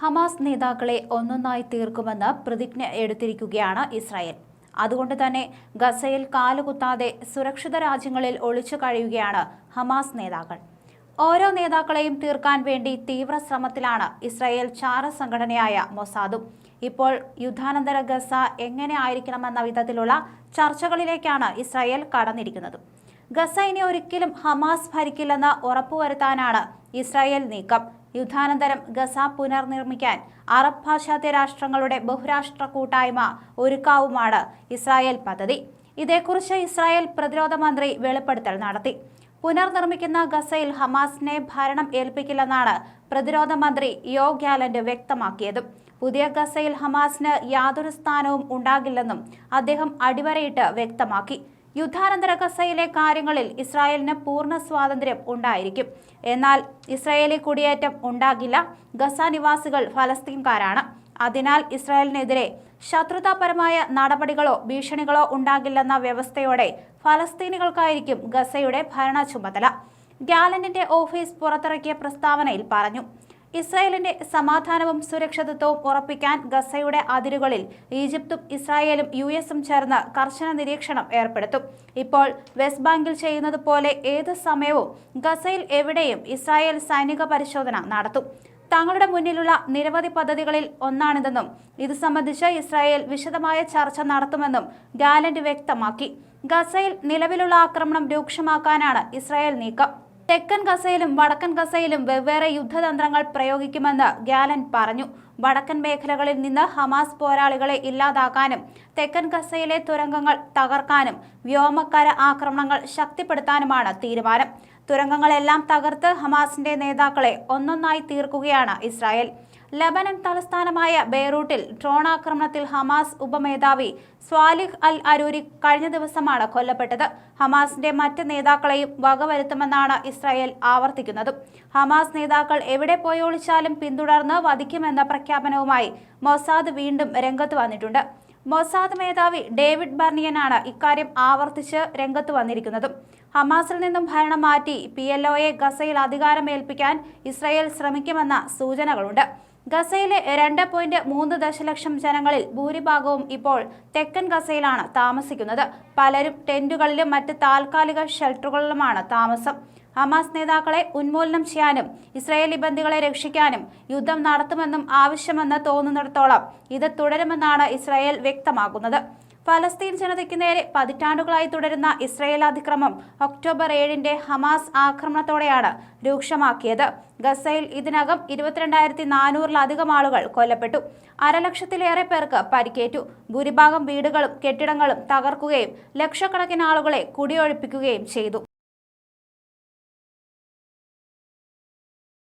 Hamas നേതാക്കളെ ഒന്നൊന്നായി തീർക്കുമെന്ന് പ്രതിജ്ഞ എടുത്തിരിക്കുകയാണ് ഇസ്രായേൽ. അതുകൊണ്ട് തന്നെ ഗസയിൽ കാലുകുത്താതെ സുരക്ഷിത രാജ്യങ്ങളിൽ ഒളിച്ചു കഴിയുകയാണ് ഹമാസ് നേതാക്കൾ. ഓരോ നേതാക്കളെയും തീർക്കാൻ വേണ്ടി തീവ്ര ശ്രമത്തിലാണ് ഇസ്രായേൽ ചാര സംഘടനയായ മൊസാദും. ഇപ്പോൾ യുദ്ധാനന്തര ഗസ എങ്ങനെ ആയിരിക്കണമെന്ന വിധത്തിലുള്ള ചർച്ചകളിലേക്കാണ് ഇസ്രായേൽ കടന്നിരിക്കുന്നത്. ഗസ ഇനി ഒരിക്കലും ഹമാസ് ഭരിക്കില്ലെന്ന് ഉറപ്പുവരുത്താനാണ് ഇസ്രായേൽ നീക്കം. യുദ്ധാനന്തരം ഗസ പുനർനിർമ്മിക്കാൻ അറബ് പാശ്ചാത്യ രാഷ്ട്രങ്ങളുടെ ബഹുരാഷ്ട്ര കൂട്ടായ്മ ഒരുക്കാവുമാണ് ഇസ്രായേൽ പദ്ധതി. ഇതേക്കുറിച്ച് ഇസ്രായേൽ പ്രതിരോധ മന്ത്രി വെളിപ്പെടുത്തൽ നടത്തി. പുനർനിർമ്മിക്കുന്ന ഗസയിൽ ഹമാസിനെ ഭരണം ഏൽപ്പിക്കില്ലെന്നാണ് പ്രതിരോധ മന്ത്രി യോ ഗ്യാലന്റ് വ്യക്തമാക്കിയതും. പുതിയ ഗസയിൽ ഹമാസിന് യാതൊരു സ്ഥാനവും ഉണ്ടാകില്ലെന്നും അദ്ദേഹം അടിവരയിട്ട് വ്യക്തമാക്കി. യുദ്ധാനന്തര ഗസയിലെ കാര്യങ്ങളിൽ ഇസ്രായേലിന് പൂർണ സ്വാതന്ത്ര്യം ഉണ്ടായിരിക്കും. എന്നാൽ ഇസ്രായേലി കുടിയേറ്റം ഉണ്ടാകില്ല. ഗസ നിവാസികൾ ഫലസ്തീൻകാരാണ്. അതിനാൽ ഇസ്രായേലിനെതിരെ ശത്രുതാപരമായ നടപടികളോ ഭീഷണികളോ ഉണ്ടാകില്ലെന്ന വ്യവസ്ഥയോടെ ഫലസ്തീനുകൾക്കായിരിക്കും ഗസയുടെ ഭരണ ചുമതല ഗാലന്റിന്റെ ഓഫീസ് പുറത്തിറക്കിയ പ്രസ്താവനയിൽ പറഞ്ഞു ഇസ്രായേലിന്റെ സമാധാനവും സുരക്ഷിതത്വവും ഉറപ്പിക്കാൻ ഗസയുടെ അതിരുകളിൽ ഈജിപ്തും ഇസ്രായേലും യു എസും ചേർന്ന് കർശന നിരീക്ഷണം ഏർപ്പെടുത്തും. ഇപ്പോൾ വെസ്റ്റ് ബാങ്കിൽ ചെയ്യുന്നത് പോലെ ഏത് സമയവും ഗസയിൽ എവിടെയും ഇസ്രായേൽ സൈനിക പരിശോധന നടത്തും. തങ്ങളുടെ മുന്നിലുള്ള നിരവധി പദ്ധതികളിൽ ഒന്നാണിതെന്നും ഇത് സംബന്ധിച്ച് ഇസ്രായേൽ വിശദമായ ചർച്ച നടത്തുമെന്നും ഗാലന്റ് വ്യക്തമാക്കി. ഗസയിൽ നിലവിലുള്ള ആക്രമണം രൂക്ഷമാക്കാനാണ് ഇസ്രായേൽ നീക്കം. തെക്കൻ ഗസയിലും വടക്കൻ ഗസയിലും വെവ്വേറെ യുദ്ധതന്ത്രങ്ങൾ പ്രയോഗിക്കുമെന്ന് ഗ്യാലൻ പറഞ്ഞു. വടക്കൻ മേഖലകളിൽ നിന്ന് ഹമാസ് പോരാളികളെ ഇല്ലാതാക്കാനും തെക്കൻ ഗസയിലെ തുരങ്കങ്ങൾ തകർക്കാനും വ്യോമക്കര ആക്രമണങ്ങൾ ശക്തിപ്പെടുത്താനുമാണ് തീരുമാനം. തുരങ്കങ്ങളെല്ലാം തകർത്ത് ഹമാസിന്റെ നേതാക്കളെ ഒന്നൊന്നായി തീർക്കുകയാണ് ഇസ്രായേൽ. ലബനൻ തലസ്ഥാനമായ ബെയ്റൂട്ടിൽ ഡ്രോൺ ആക്രമണത്തിൽ ഹമാസ് ഉപമേധാവി സ്വാലിഹ് അൽ അരൂരി കഴിഞ്ഞ ദിവസമാണ് കൊല്ലപ്പെട്ടത്. ഹമാസിന്റെ മറ്റ് നേതാക്കളെയും വകവരുത്തുമെന്നാണ് ഇസ്രായേൽ ആവർത്തിക്കുന്നത്. ഹമാസ് നേതാക്കൾ എവിടെ പോയി ഒളിച്ചാലും പിന്തുടർന്ന് വധിക്കുമെന്ന പ്രഖ്യാപനവുമായി മൊസാദ് വീണ്ടും രംഗത്ത് വന്നിട്ടുണ്ട്. മൊസാദ് മേധാവി ഡേവിഡ് ബർണിയനാണ് ഇക്കാര്യം ആവർത്തിച്ച് രംഗത്ത് വന്നിരിക്കുന്നത്. ഹമാസിൽ നിന്നും ഭരണം മാറ്റി പി എൽ ഗസയിൽ അധികാരമേൽപ്പിക്കാൻ ഇസ്രായേൽ ശ്രമിക്കുമെന്ന സൂചനകളുണ്ട്. ഗസയിലെ രണ്ട് പോയിന്റ് മൂന്ന് ദശലക്ഷം ജനങ്ങളിൽ ഭൂരിഭാഗവും ഇപ്പോൾ തെക്കൻ ഗസയിലാണ് താമസിക്കുന്നത്. പലരും ടെന്റുകളിലും മറ്റ് താൽക്കാലിക ഷെൽട്ടറുകളിലുമാണ് താമസം. ഹമാസ് നേതാക്കളെ ഉന്മൂലനം ചെയ്യാനും ഇസ്രായേലി ബന്ദികളെ രക്ഷിക്കാനും യുദ്ധം നടത്തുമെന്നും ആവശ്യമെന്ന് തോന്നുന്നിടത്തോളം ഇത് തുടരുമെന്നാണ് ഇസ്രായേൽ വ്യക്തമാക്കുന്നത്. ഫലസ്തീൻ ജനതയ്ക്ക് നേരെ പതിറ്റാണ്ടുകളായി തുടരുന്ന ഇസ്രയേൽ അതിക്രമം ഒക്ടോബർ ഏഴിന്റെ ഹമാസ് ആക്രമണത്തോടെയാണ് രൂക്ഷമാക്കിയത്. ഗസയിൽ ഇതിനകം ഇരുപത്തിരണ്ടായിരത്തി നാനൂറിലധികം ആളുകൾ കൊല്ലപ്പെട്ടു. അരലക്ഷത്തിലേറെ പേർക്ക് പരിക്കേറ്റു. ഭൂരിഭാഗം വീടുകളും കെട്ടിടങ്ങളും തകർക്കുകയും ലക്ഷക്കണക്കിന് ആളുകളെ കുടിയൊഴിപ്പിക്കുകയും ചെയ്തു.